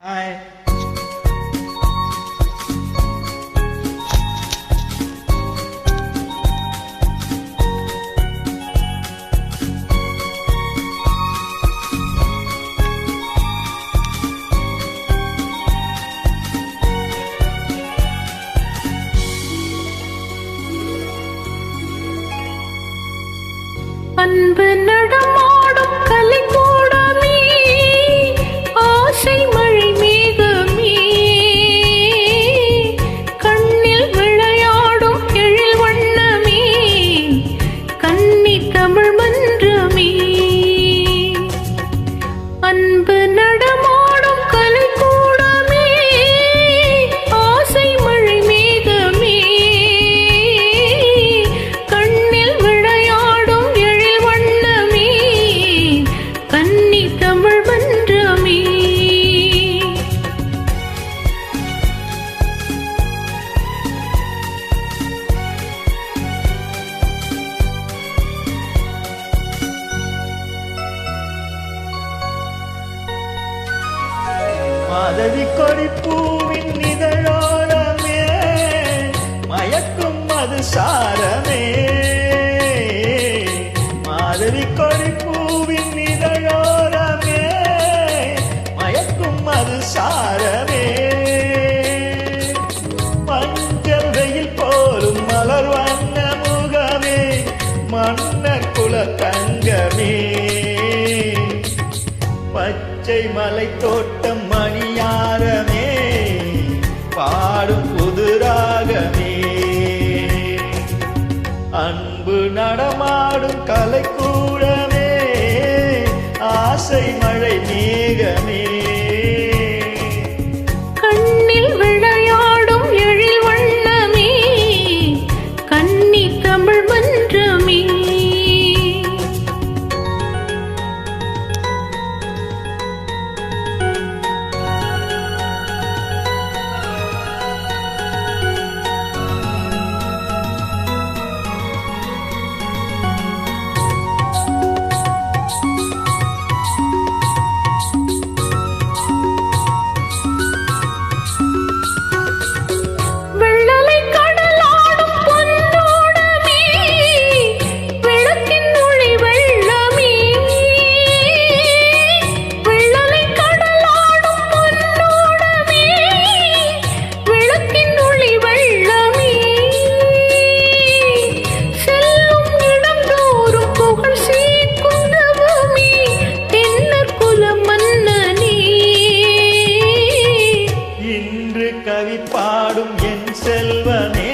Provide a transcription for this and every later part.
Hi. Madhavi கொடி பூவின் இதழோரமே மயக்கும் மது சாரமே. பச்சை மலை தோட்டம் மணியாரமே பாடும் புதுராகமே. அன்பு நடமாடும் கலைக்கூடமே ஆசை மழை மேகமே. இன்று கவி பாடும் என் செல்வனே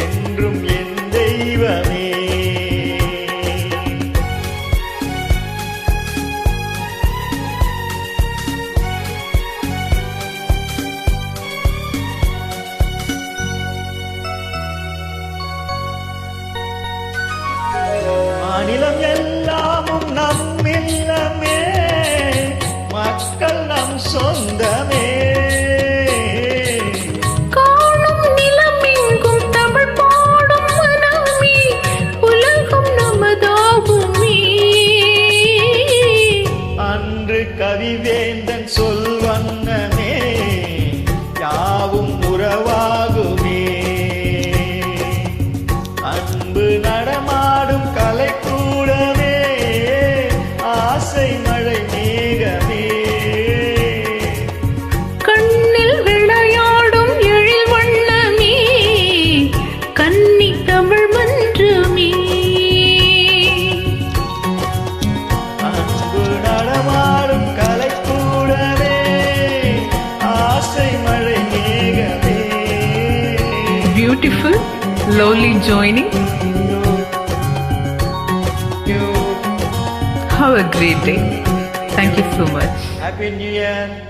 என்றும் என் தெய்வமே. மாநிலம் எல்லாமும் நம் இல்லமே மக்கள் நம் சொந்த கவிவேந்தன் சொல்வண்ணமே யாவும் உறவாகுமே. அன்பு நடமாடும் கலைக்கூடமே Beautiful, lovely joining. Have a great day. Thank you so much. Happy New Year.